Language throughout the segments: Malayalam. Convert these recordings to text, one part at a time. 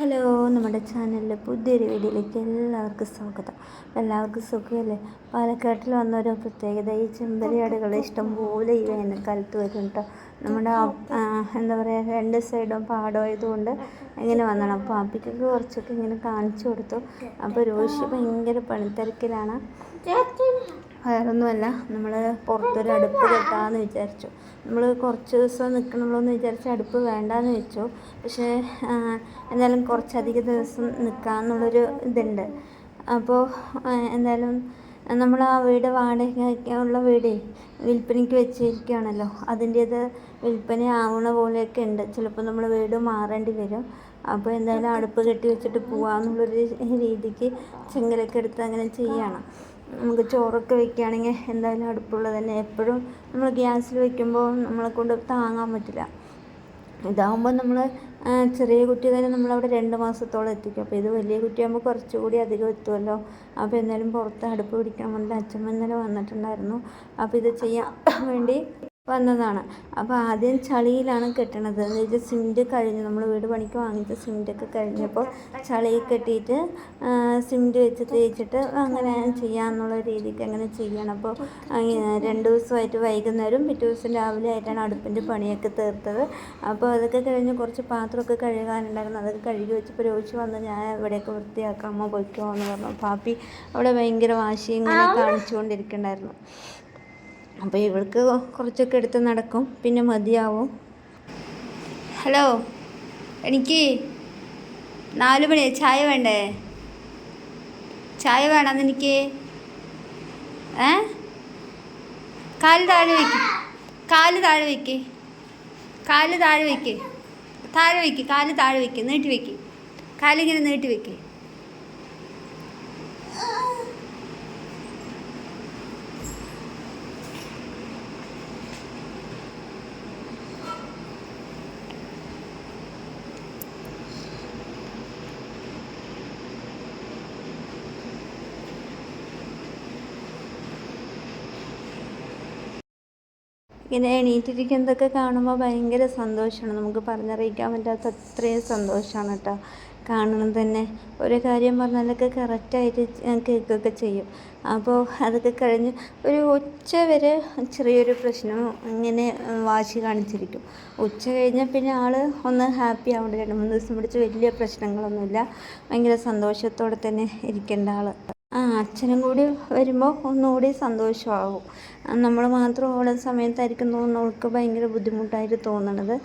ഹലോ നമ്മുടെ ചാനലിലെ പുതിയൊരു വീഡിയോയിലേക്ക് എല്ലാവർക്കും സ്വാഗതം. എല്ലാവർക്കും സുഖമല്ലേ? പാലക്കാട്ടിൽ വന്ന ഒരു പ്രത്യേകത ഈ ചെമ്പരിയാടുകൾ ഇഷ്ടംപോലെ ഈ വേനൽക്കാലത്ത് വരും നമ്മുടെ എന്താ പറയുക രണ്ട് സൈഡും പാടമായതുകൊണ്ട് ഇങ്ങനെ വന്നതാണ്. അപ്പോൾ അപ്പിക്കൊക്കെ കുറച്ചൊക്കെ ഇങ്ങനെ കാണിച്ചു കൊടുത്തു. അപ്പോൾ രോഷി ഭയങ്കര പണിത്തിരക്കിലാണ്. വേറൊന്നുമല്ല. നമ്മൾ പുറത്തൊരു അടുപ്പ് കെട്ടാമെന്ന് വിചാരിച്ചു. നമ്മൾ കുറച്ച് ദിവസം നിൽക്കണമല്ലോ എന്ന് വിചാരിച്ച് അടുപ്പ് വേണ്ടാന്ന് വെച്ചു. പക്ഷേ എന്തായാലും കുറച്ചധിക ദിവസം നിൽക്കാമെന്നുള്ളൊരു ഇതുണ്ട്. അപ്പോൾ എന്തായാലും നമ്മൾ ആ വീട് വാടകയ്ക്കുള്ള വീടേ വിൽപ്പനയ്ക്ക് വെച്ചിരിക്കുകയാണല്ലോ അതിന്റേത് വിൽപ്പന ആവണ പോലെയൊക്കെ ഉണ്ട്. ചിലപ്പോൾ നമ്മൾ വീട് മാറേണ്ടി വരും. അപ്പോൾ എന്തായാലും അടുപ്പ് കെട്ടി വെച്ചിട്ട് പോകാമെന്നുള്ളൊരു രീതിക്ക് ചെങ്കലൊക്കെ എടുത്ത് അങ്ങനെ ചെയ്യണം. നമുക്ക് ചോറൊക്കെ വെക്കുകയാണെങ്കിൽ എന്തായാലും അടുപ്പുള്ളത് തന്നെ. എപ്പോഴും നമ്മൾ ഗ്യാസിൽ വെക്കുമ്പോൾ നമ്മളെ കൊണ്ട് താങ്ങാൻ പറ്റില്ല. ഇതാകുമ്പോൾ നമ്മൾ ചെറിയ കുട്ടി തന്നെ നമ്മളവിടെ രണ്ട് മാസത്തോളം എത്തിക്കും. അപ്പോൾ ഇത് വലിയ കുട്ടിയാകുമ്പോൾ കുറച്ചുകൂടി അധികം എത്തുമല്ലോ. അപ്പോൾ എന്തായാലും പുറത്ത് അടുപ്പ് പിടിക്കാൻ വേണ്ടി അച്ഛമ്മ ഇന്നലെ വന്നിട്ടുണ്ടായിരുന്നു. അപ്പോൾ ഇത് ചെയ്യാൻ വേണ്ടി വന്നതാണ്. അപ്പോൾ ആദ്യം ചളിയിലാണ് കെട്ടണത്. എന്ന് വെച്ചാൽ സിമെന്റ് കഴിഞ്ഞ് നമ്മൾ വീട് പണിക്ക് വാങ്ങിച്ച സിമെന്റൊക്കെ കഴിഞ്ഞപ്പോൾ ചളി കെട്ടിയിട്ട് സിമെന്റ് വെച്ച് തേച്ചിട്ട് അങ്ങനെ ചെയ്യാമെന്നുള്ള രീതിക്ക് അങ്ങനെ ചെയ്യണം. അപ്പോൾ രണ്ട് ദിവസമായിട്ട് വൈകുന്നേരം പിറ്റേ ദിവസം രാവിലെ ആയിട്ടാണ് അടുപ്പിന്റെ പണിയൊക്കെ തീർത്തത്. അപ്പോൾ അതൊക്കെ കഴിഞ്ഞ് കുറച്ച് പാത്രമൊക്കെ കഴുകാനുണ്ടായിരുന്നു. അതൊക്കെ കഴുകി വെച്ചപ്പോൾ രോഹിച്ച് വന്ന് ഞാൻ ഇവിടെയൊക്കെ വൃത്തിയാക്കാമോ പൊയ്ക്കോ എന്ന് പറഞ്ഞു. പാപ്പി അവിടെ ഭയങ്കര വാശി ഇങ്ങനെ കാണിച്ചുകൊണ്ടിരിക്കണ്ടായിരുന്നു അപ്പോൾ ഇവൾക്ക് കുറച്ചൊക്കെ എടുത്ത് നടക്കും പിന്നെ മതിയാവും. ഹലോ എനിക്ക് നാല് മണി ചായ വേണ്ടേ? ചായ വേണമെന്ന് എനിക്ക്? ഏ? കാൽ താഴെ വയ്ക്ക് കാൽ താഴെ വയ്ക്ക് കാൽ താഴെ വയ്ക്ക് താഴെ വയ്ക്ക് കാൽ താഴെ വയ്ക്ക് നീട്ടി വയ്ക്ക് കാലിങ്ങനെ നീട്ടി വെക്ക്. ഇങ്ങനെ എണീറ്റിരിക്കുന്നതൊക്കെ കാണുമ്പോൾ ഭയങ്കര സന്തോഷമാണ് നമുക്ക് പറഞ്ഞറിയിക്കാൻ പറ്റാത്ത അത്രയും സന്തോഷമാണ് കേട്ടോ കാണണം തന്നെ. ഒരു കാര്യം പറഞ്ഞാലൊക്കെ കറക്റ്റായിട്ട് കേൾക്കുകയൊക്കെ ചെയ്യും. അപ്പോൾ അതൊക്കെ കഴിഞ്ഞ് ഒരു ഉച്ച വരെ ചെറിയൊരു പ്രശ്നം ഇങ്ങനെ വാശി കാണിച്ചിരിക്കും. ഉച്ച കഴിഞ്ഞാൽ പിന്നെ ആൾ ഒന്ന് ഹാപ്പി ആവേണ്ട. രണ്ട് മൂന്ന് ദിവസം പിടിച്ച് വലിയ പ്രശ്നങ്ങളൊന്നുമില്ല. ഭയങ്കര സന്തോഷത്തോടെ തന്നെ ഇരിക്കേണ്ട ആൾ അച്ഛനും കൂടി വരുമ്പോൾ ഒന്നുകൂടി സന്തോഷമാവും നമ്മൾ മാത്രം ഓടുന്ന സമയത്തായിരിക്കും അവൾക്ക് ഭയങ്കര ബുദ്ധിമുട്ടായിട്ട് തോന്നണത്.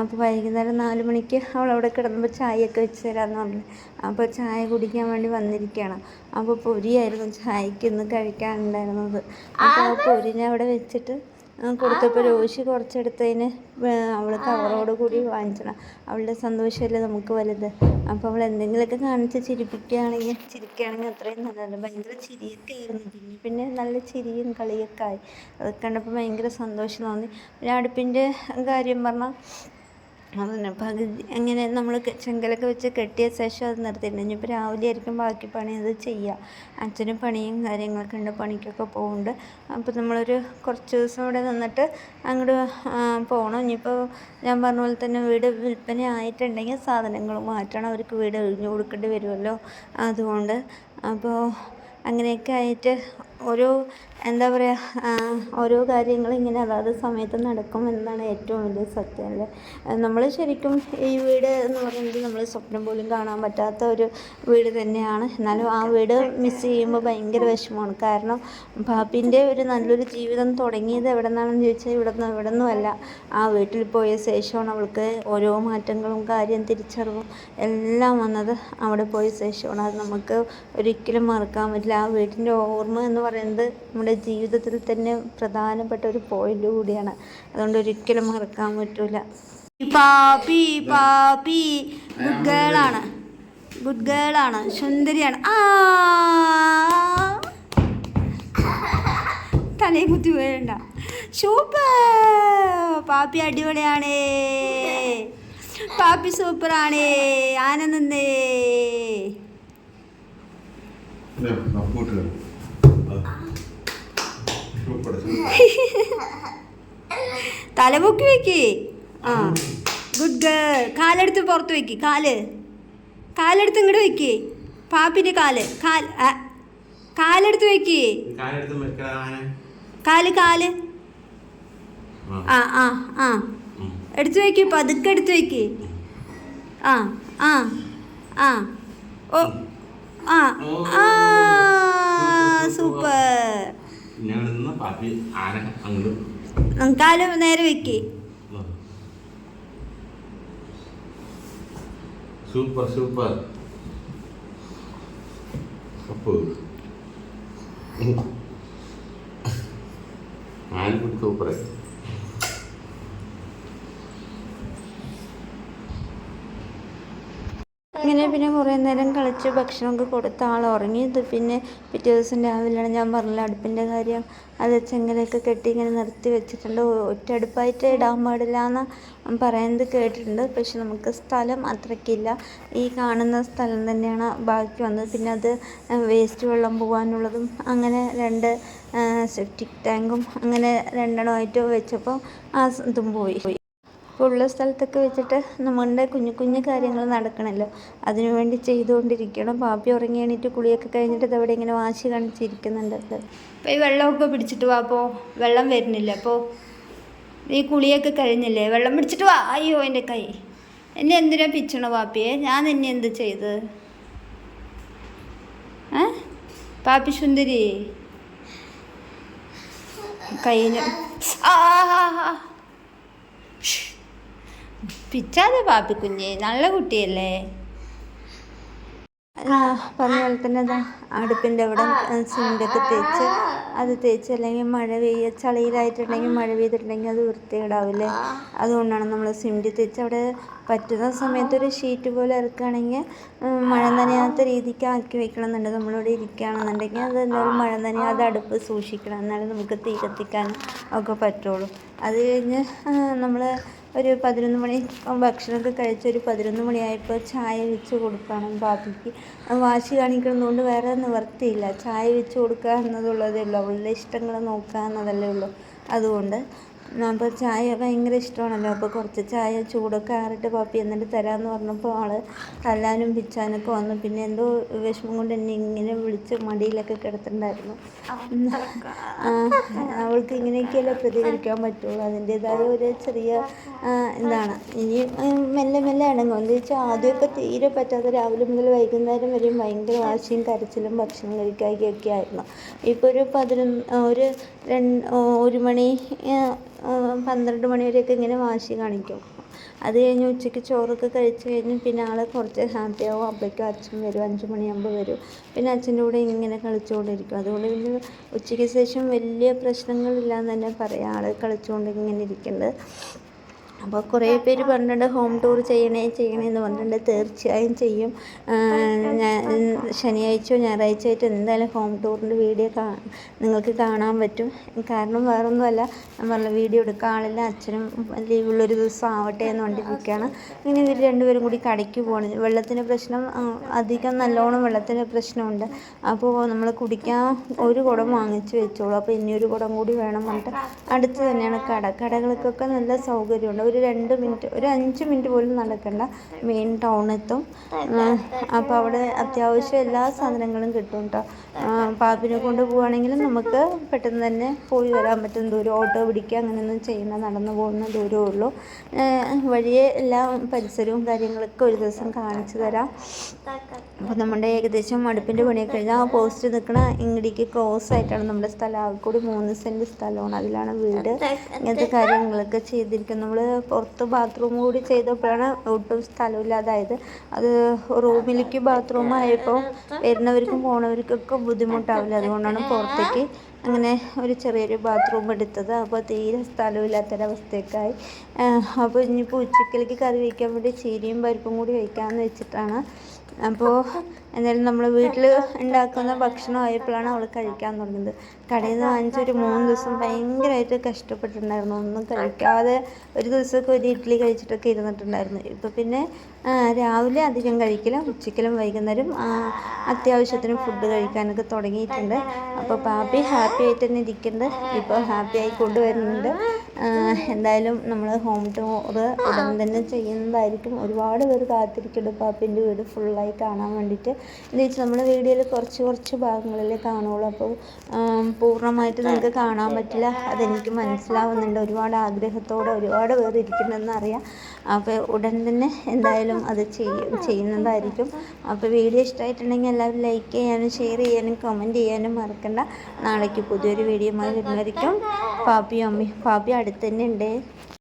അപ്പോൾ വൈകുന്നേരം നാല് മണിക്ക് അവൾ അവിടെ കിടന്നപ്പോൾ ചായയൊക്കെ വെച്ച് തരാമെന്ന് പറഞ്ഞു. അപ്പോൾ ചായ കുടിക്കാൻ വേണ്ടി വന്നിരിക്കുകയാണ്. അപ്പോൾ പൊരിയായിരുന്നു ചായക്ക് ഇന്ന് കഴിക്കാനുണ്ടായിരുന്നത്. അപ്പോൾ ആ പൊരിനെ അവിടെ വെച്ചിട്ട് കൊടുത്തപ്പോൾ രോഷി കുറച്ചെടുത്തതിന് അവൾ കവറോട് കൂടി വാങ്ങിച്ചണം അവളുടെ സന്തോഷമല്ലേ നമുക്ക് വലുത്. അപ്പോൾ അവൾ എന്തെങ്കിലുമൊക്കെ കാണിച്ച് ചിരിപ്പിക്കുകയാണെങ്കിൽ ചിരിക്കുകയാണെങ്കിൽ അത്രയും നല്ലത്. ഭയങ്കര ചിരിയൊക്കെ ആയിരുന്നു. പിന്നെ പിന്നെ നല്ല ചിരിയും കളിയൊക്കെ ആയി. അതൊക്കെ കണ്ടപ്പോൾ ഭയങ്കര സന്തോഷം തോന്നി. പിന്നെ അടുപ്പിന്റെ കാര്യം പറഞ്ഞാൽ അതന്നെ. പകുതി അങ്ങനെ നമ്മൾ ചെങ്കലൊക്കെ വെച്ച് കെട്ടിയ ശേഷം അത് നിർത്തിയിട്ടുണ്ട്. ഇനിയിപ്പോൾ രാവിലെ ആയിരിക്കും ബാക്കി പണി അത് ചെയ്യുക അച്ഛനും പണിയും കാര്യങ്ങളൊക്കെ ഉണ്ട് പണിക്കൊക്കെ പോകുന്നുണ്ട് അപ്പോൾ നമ്മളൊരു കുറച്ച് ദിവസം ഇവിടെ നിന്നിട്ട് അങ്ങോട്ട് പോകണം ഇനിയിപ്പോൾ ഞാൻ പറഞ്ഞ പോലെ തന്നെ വീട് വിൽപ്പന ആയിട്ടുണ്ടെങ്കിൽ സാധനങ്ങൾ മാറ്റണം. അവർക്ക് വീട് ഒഴിഞ്ഞു കൊടുക്കേണ്ടി വരുമല്ലോ. അതുകൊണ്ട് അപ്പോൾ അങ്ങനെയൊക്കെ ആയിട്ട് ഓരോ എന്താ പറയുക ഓരോ കാര്യങ്ങൾ ഇങ്ങനെ അതാത് സമയത്ത് നടക്കും എന്നതാണ് ഏറ്റവും വലിയ സത്യം അല്ലേ? നമ്മൾ ശരിക്കും ഈ വീട് എന്ന് പറയുന്നത് നമ്മൾ സ്വപ്നം പോലും കാണാൻ പറ്റാത്ത ഒരു വീട് തന്നെയാണ്. എന്നാലും ആ വീട് മിസ് ചെയ്യുമ്പോൾ ഭയങ്കര വിഷമമാണ്. കാരണം പാപ്പിന്റെ ഒരു നല്ലൊരു ജീവിതം തുടങ്ങിയത് എവിടെ നിന്നാണെന്ന് ചോദിച്ചാൽ ഇവിടെ നിന്ന് ഇവിടെ നിന്നുമല്ല ആ വീട്ടിൽ പോയ ശേഷമാണ് അവൾക്ക് ഓരോ മാറ്റങ്ങളും കാര്യം തിരിച്ചറിവും എല്ലാം വന്നത് അവിടെ പോയ ശേഷമാണ്. അത് നമുക്ക് ഒരിക്കലും മറക്കാൻ പറ്റില്ല. ആ വീട്ടിന്റെ ഓർമ്മ എന്ന് പറയുന്നത് നമ്മുടെ ജീവിതത്തിൽ തന്നെ പ്രധാനപ്പെട്ട ഒരു പോയിന്റ് കൂടിയാണ്. അതുകൊണ്ട് ഒരിക്കലും മറക്കാൻ പറ്റൂല. പാപ്പി പാപ്പി ഗുഡ് ഗേളാണ് ഗുഡ് ഗേളാണ് സുന്ദരിയാണ്. ആ. തലയെ കുത്തി വീഴണ്ട സൂപ്പർ പാപ്പി അടിപൊളിയാണേ. പാപ്പി സൂപ്പറാണേ ആനന്ദേ തലപൊക്കി വെക്ക്. ആ ഗുഡ് ഗേൾ കാലെടുത്ത് പുറത്ത് വെക്ക്. കാൽ. കാലെടുത്ത് ഇങ്ങോട്ട് വെക്ക്. പാപ്പിന്റെ കാൽ. കാൽ കാലെടുത്ത് വെക്ക്. കാൽ കാൽ. ആ. ആ ആ എടുത്തു വെക്ക് പതുക്കെ എടുത്ത് വെക്ക്. ആ ആ ആ. ഓ ആ ആ. സൂപ്പർ. ഞങ്ങൾ നിന്ന് പാപ്പി ആന അങ്ങോട്ട് കാൽ നേരെ വെക്ക്. Super super. അപ്പോ. ആനക്കുട്ടി സൂപ്പറായി അങ്ങനെ പിന്നെ കുറേ നേരം കളിച്ച് ഭക്ഷണമൊക്കെ കൊടുത്ത ആൾ ഉറങ്ങിയത് പിന്നെ പിറ്റേ ദിവസം രാവിലെയാണ് ഞാൻ പറഞ്ഞില്ല അടുപ്പിന്റെ കാര്യം. അത് ചെങ്ങലൊക്കെ കെട്ടി ഇങ്ങനെ നിർത്തി വെച്ചിട്ടുണ്ട്. ഒറ്റ അടുപ്പായിട്ട് ഇടാൻ പാടില്ല എന്ന് പറയുന്നത് കേട്ടിട്ടുണ്ട്. പക്ഷെ നമുക്ക് സ്ഥലം അത്രയ്ക്കില്ല ഈ കാണുന്ന സ്ഥലം തന്നെയാണ് ബാക്കി വന്നത്. പിന്നെ അത് വേസ്റ്റ് വെള്ളം പോകാനുള്ളതും അങ്ങനെ രണ്ട് സെപ്റ്റിക് ടാങ്കും അങ്ങനെ രണ്ടെണ്ണമായിട്ട് വെച്ചപ്പോൾ ആ ഇതും പോയി. ഇപ്പോൾ ഉള്ള സ്ഥലത്തൊക്കെ വെച്ചിട്ട് നമ്മളുടെ കുഞ്ഞു കുഞ്ഞു കാര്യങ്ങൾ നടക്കണമല്ലോ അതിനുവേണ്ടി ചെയ്തുകൊണ്ടിരിക്കണം. പാപ്പി ഉറങ്ങി എണീറ്റ് കുളിയൊക്കെ കഴിഞ്ഞിട്ട് ഇതവിടെ ഇങ്ങനെ വാശി കാണിച്ചിരിക്കുന്നുണ്ട്. അപ്പോൾ ഈ വെള്ളമൊക്കെ പിടിച്ചിട്ട് വാ അപ്പോൾ വെള്ളം വരുന്നില്ല. അപ്പോൾ ഈ കുളിയൊക്കെ കഴിഞ്ഞില്ലേ? വെള്ളം പിടിച്ചിട്ട് വാ. അയ്യോ എന്റെ കൈ. എന്നെ എന്തിനാ പിച്ചണോ പാപ്പിയെ? ഞാൻ നിന്നെ എന്ത് ചെയ്ത്? പാപ്പി സുന്ദരി. കയ്യിന് ആ ആ, ആ, ആ. പിച്ചാതെ പാപ്പി കുഞ്ഞെ നല്ല കുട്ടിയല്ലേ? പറഞ്ഞ പോലെ തന്നെ അതാ അടുപ്പിന്റെ അവിടെ സിമെന്റൊക്കെ തേച്ച് അത് തേച്ച് അല്ലെങ്കിൽ മഴ പെയ്യ ചളിയിലായിട്ടുണ്ടെങ്കിൽ മഴ പെയ്തിട്ടുണ്ടെങ്കിൽ അത് വൃത്തികേടാവില്ലേ? അതുകൊണ്ടാണ് നമ്മൾ സിമെന്റ് തേച്ച് അവിടെ പറ്റുന്ന സമയത്ത് ഒരു ഷീറ്റ് പോലെ ഇറക്കുകയാണെങ്കിൽ മഴ നനയാത്ത രീതിക്ക് ആക്കി വെക്കണം എന്നുണ്ട് നമ്മളിവിടെ ഇരിക്കുകയാണെന്നുണ്ടെങ്കിൽ അത് എന്തായാലും മഴ നനയാതെ അടുപ്പ് സൂക്ഷിക്കണം. എന്നാലും നമുക്ക് തീ കത്തിക്കാനും ഒക്കെ പറ്റുള്ളൂ. അത് കഴിഞ്ഞ് നമ്മൾ ഒരു പതിനൊന്ന് മണി ഭക്ഷണമൊക്കെ കഴിച്ച് ഒരു പതിനൊന്ന് മണിയായപ്പോൾ ചായ വെച്ച് കൊടുക്കണം പാപ്പിക്ക് അത് വാശി കാണിക്കുന്നതുകൊണ്ട് വേറെ നിവർത്തിയില്ല. ചായ വെച്ച് കൊടുക്കുക എന്നതുള്ളതേ ഉള്ളൂ. അവളുടെ ഇഷ്ടങ്ങൾ നോക്കുക എന്നതല്ലേ ഉള്ളൂ. അതുകൊണ്ട് അപ്പോൾ ചായ ഭയങ്കര ഇഷ്ടമാണല്ലോ. അപ്പോൾ കുറച്ച് ചായ ചൂടൊക്കെ ആറിട്ട് പാപ്പി എന്നിട്ട് തരാമെന്ന് പറഞ്ഞപ്പോൾ ആൾ തല്ലാനും പിച്ചാനൊക്കെ വന്നു. പിന്നെ എന്തോ വിഷമം കൊണ്ട് എന്നെ ഇങ്ങനെ വിളിച്ച് മടിയിലൊക്കെ കിടത്തിണ്ടായിരുന്നു. അവൾക്ക് ഇങ്ങനെയൊക്കെയല്ലേ പ്രതികരിക്കാൻ പറ്റുള്ളൂ. അതിന്റേതായ ഒരു ചെറിയ എന്താണ് ഇനി മെല്ലെ മെല്ലെ അടങ്ങും എന്താ വെച്ചാൽ ആദ്യമൊക്കെ തീരെ പറ്റാതെ രാവിലെ മുതൽ വൈകുന്നേരം വരെയും ഭയങ്കര വാശിയും കരച്ചിലും ഭക്ഷണം കഴിക്കാതെയൊക്കെ ആയിരുന്നു. ഇപ്പോൾ ഒരു പതിനൊന്ന് ഒരു രണ്ട് ഒരു മണി പന്ത്രണ്ട് മണിവരെയൊക്കെ ഇങ്ങനെ വാശി കാണിക്കും. അത് കഴിഞ്ഞ് ഉച്ചയ്ക്ക് ചോറൊക്കെ കഴിച്ച് കഴിഞ്ഞ് പിന്നെ ആളെ കുറച്ച് ഹാപ്പി ആവും അപ്പോഴേക്കും അച്ഛൻ വരും. അഞ്ച് മണിയാകുമ്പോൾ വരും. പിന്നെ അച്ഛന്റെ കൂടെ ഇങ്ങനെ കളിച്ചുകൊണ്ടിരിക്കും. അതുകൊണ്ട് പിന്നെ ഉച്ചയ്ക്ക് ശേഷം വലിയ പ്രശ്നങ്ങളില്ലാന്ന് തന്നെ പറയാം. ആളെ കളിച്ചുകൊണ്ട് ഇങ്ങനെ ഇരിക്കുന്നുണ്ട് അപ്പോൾ കുറേ പേര് പറഞ്ഞിട്ടുണ്ട് ഹോം ടൂർ ചെയ്യണേ ചെയ്യണേ എന്ന് പറഞ്ഞിട്ടുണ്ട്. തീർച്ചയായും ചെയ്യും. ഞാൻ ശനിയാഴ്ചയോ ഞായറാഴ്ച ആയിട്ട് എന്തായാലും ഹോം ടൂറിന്റെ വീഡിയോ കാ നിങ്ങൾക്ക് കാണാൻ പറ്റും. കാരണം വേറൊന്നുമല്ല നമ്മളെ വീഡിയോ എടുക്കാൻ ആളില്ല അച്ഛനും ലീവുള്ളൊരു ദിവസം ആവട്ടെ എന്ന് കൊണ്ടിരിക്കുകയാണ്. ഇങ്ങനെ ഇവർ രണ്ടുപേരും കൂടി കടയ്ക്ക് പോകണം വെള്ളത്തിന് പ്രശ്നം അധികം നല്ലോണം വെള്ളത്തിന് പ്രശ്നമുണ്ട്. അപ്പോൾ നമ്മൾ കുടിക്കാൻ ഒരു കുടം വാങ്ങിച്ച് വെച്ചോളൂ. അപ്പോൾ ഇനി ഒരു കുടം കൂടി വേണം പറഞ്ഞിട്ട് അടുത്ത് തന്നെയാണ് കട. കടകൾക്കൊക്കെ നല്ല സൗകര്യമുണ്ട്. ഒരു രണ്ട് മിനിറ്റ് ഒരു അഞ്ച് മിനിറ്റ് പോലും നടക്കണ്ട. മെയിൻ ടൗണെത്തും അപ്പോൾ അവിടെ അത്യാവശ്യം എല്ലാ സാധനങ്ങളും കിട്ടും കേട്ടോ പാപ്പിനെ കൊണ്ട് പോവുകയാണെങ്കിലും നമുക്ക് പെട്ടെന്ന് തന്നെ പോയി വരാൻ പറ്റും. ദൂരം ഓട്ടോ പിടിക്കുക അങ്ങനെയൊന്നും ചെയ്യുന്ന നടന്നു പോകുന്ന ദൂരമേ ഉള്ളൂ. വഴിയെ എല്ലാ പരിസരവും കാര്യങ്ങളൊക്കെ ഒരു ദിവസം കാണിച്ചു തരാം. അപ്പോൾ നമ്മുടെ ഏകദേശം അടുപ്പിന്റെ പണിയൊക്കെ കഴിഞ്ഞാൽ ആ പോസ്റ്റ് നിൽക്കുന്ന ഇങ്ങടിക്ക് ക്രോസ് ആയിട്ടാണ് നമ്മുടെ സ്ഥലം. ആകെ കൂടി മൂന്ന് സെന്റ് സ്ഥലമാണ്. അതിലാണ് വീട്. ഇങ്ങനത്തെ കാര്യങ്ങളൊക്കെ ചെയ്തിരിക്കുന്നത്. നമ്മൾ പുറത്ത് ബാത്റൂം കൂടി ചെയ്തപ്പോഴാണ് ഒട്ടും സ്ഥലമില്ലാതായത്. അത് റൂമിലേക്ക് ബാത്റൂം ആയപ്പോൾ വരുന്നവർക്കും പോണവർക്കൊക്കെ ബുദ്ധിമുട്ടാവില്ല. അതുകൊണ്ടാണ് പുറത്തേക്ക് അങ്ങനെ ഒരു ചെറിയൊരു ബാത്റൂം എടുത്തത്. അപ്പോൾ തീരെ സ്ഥലമില്ലാത്തൊരവസ്ഥയൊക്കെയായി അപ്പോൾ ഇനിയിപ്പോൾ ഉച്ചക്കലേക്ക് കറി വയ്ക്കാൻ വേണ്ടി ചീരയും പരിപ്പും കൂടി വയ്ക്കാമെന്ന് വെച്ചിട്ടാണ്. അപ്പോൾ എന്തായാലും നമ്മൾ വീട്ടിൽ ഉണ്ടാക്കുന്ന ഭക്ഷണം ആയപ്പോഴാണ് അവൾ കഴിക്കാൻ തുടങ്ങിയത് കടയിൽ നിന്ന് വാങ്ങിച്ച ഒരു മൂന്ന് ദിവസം ഭയങ്കരമായിട്ട് കഷ്ടപ്പെട്ടിട്ടുണ്ടായിരുന്നു. ഒന്നും കഴിക്കാതെ ഒരു ദിവസമൊക്കെ ഒരു ഇഡ്ഡലി കഴിച്ചിട്ടൊക്കെ ഇരുന്നിട്ടുണ്ടായിരുന്നു. ഇപ്പോൾ പിന്നെ രാവിലെ അധികം കഴിക്കില്ല. ഉച്ചക്കലും വൈകുന്നേരം അത്യാവശ്യത്തിന് ഫുഡ് കഴിക്കാനൊക്കെ തുടങ്ങിയിട്ടുണ്ട്. അപ്പോൾ പാപ്പി ഹാപ്പി ആയിട്ട് തന്നെ ഇരിക്കുന്നുണ്ട്. ഇപ്പോൾ ഹാപ്പി ആയി കൊണ്ടുവരുന്നുണ്ട്. എന്തായാലും നമ്മൾ ഹോം ടൂർ ഉടൻ തന്നെ ചെയ്യുന്നതായിരിക്കും. ഒരുപാട് പേര് കാത്തിരിക്കുന്നുണ്ട് പാപ്പിന്റെ വീട് ഫുള്ളായി കാണാൻ വേണ്ടിയിട്ട് എന്താ വെച്ചാൽ നമ്മുടെ വീഡിയോയിൽ കുറച്ച് കുറച്ച് ഭാഗങ്ങളിലേ കാണുള്ളൂ. അപ്പോൾ പൂർണമായിട്ട് നിങ്ങൾക്ക് കാണാൻ പറ്റില്ല. അതെനിക്ക് മനസ്സിലാവുന്നുണ്ട്. ഒരുപാട് ആഗ്രഹത്തോടെ ഒരുപാട് പേര് ഇരിക്കുന്നുണ്ടെന്ന് അറിയാം. അപ്പോൾ ഉടൻ തന്നെ എന്തായാലും അത് ചെയ്യും ചെയ്യുന്നതായിരിക്കും. അപ്പോൾ വീഡിയോ ഇഷ്ടമായിട്ടുണ്ടെങ്കിൽ എല്ലാവരും ലൈക്ക് ചെയ്യാനും ഷെയർ ചെയ്യാനും കമന്റ് ചെയ്യാനും മറക്കണ്ട. നാളേക്ക് പുതിയൊരു വീഡിയോ വരുന്നതായിരിക്കും. പാപ്പിയും അമ്മയും പാപ്പി അടുത്ത് തന്നെ ഉണ്ട്.